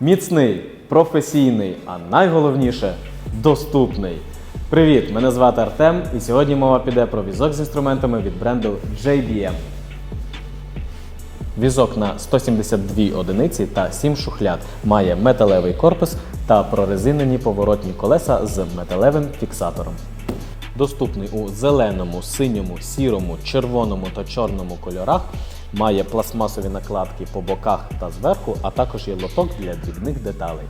Міцний, професійний, а найголовніше доступний. Привіт! Мене звати Артем, і сьогодні мова піде про візок з інструментами від бренду JBM. Візок на 172 одиниці та 7 шухляд має металевий корпус та прорезинені поворотні колеса з металевим фіксатором. Доступний у зеленому, синьому, сірому, червоному та чорному кольорах. Має пластмасові накладки по боках та зверху, а також є лоток для дрібних деталей.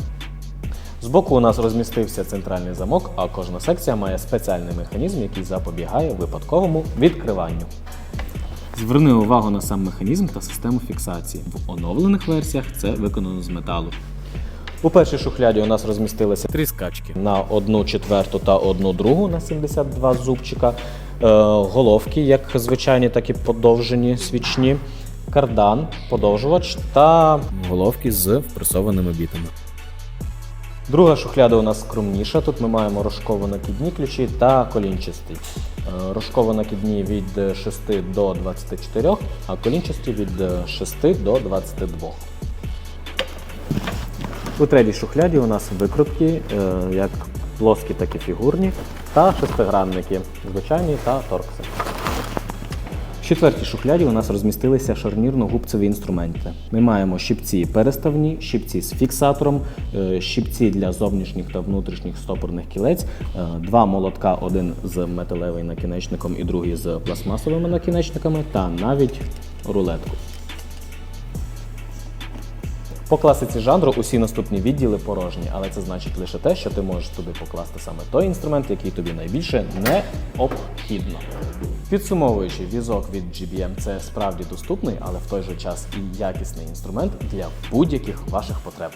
Збоку у нас розмістився центральний замок, а кожна секція має спеціальний механізм, який запобігає випадковому відкриванню. Зверни увагу на сам механізм та систему фіксації. В оновлених версіях це виконано з металу. У першій шухляді у нас розмістилися три скачки на одну четверту та одну другу на 72 зубчика, головки, як звичайні, так і подовжені свічні, кардан, подовжувач та головки з впресованими бітами. Друга шухляда у нас скромніша. Тут ми маємо рожково-накидні ключі та колінчасті. Е, Рожково-накидні від 6 до 24, а колінчасті від 6 до 22. У третій шухляді у нас викрутки, е, як плоскі, так і фігурні, та шестигранники, звичайні та торкси. В четвертій шухляді у нас розмістилися шарнірно-губцеві інструменти. Ми маємо щипці переставні, щипці з фіксатором, е, щипці для зовнішніх та внутрішніх стопорних кілець, е, два молотка, один з металевим накінечником і другий з пластмасовими накінечниками, та навіть рулетку. По класиці жанру усі наступні відділи порожні, але це значить лише те, що ти можеш туди покласти саме той інструмент, який тобі найбільше необхідно. Підсумовуючи, візок від GBM це справді доступний, але в той же час і якісний інструмент для будь-яких ваших потреб.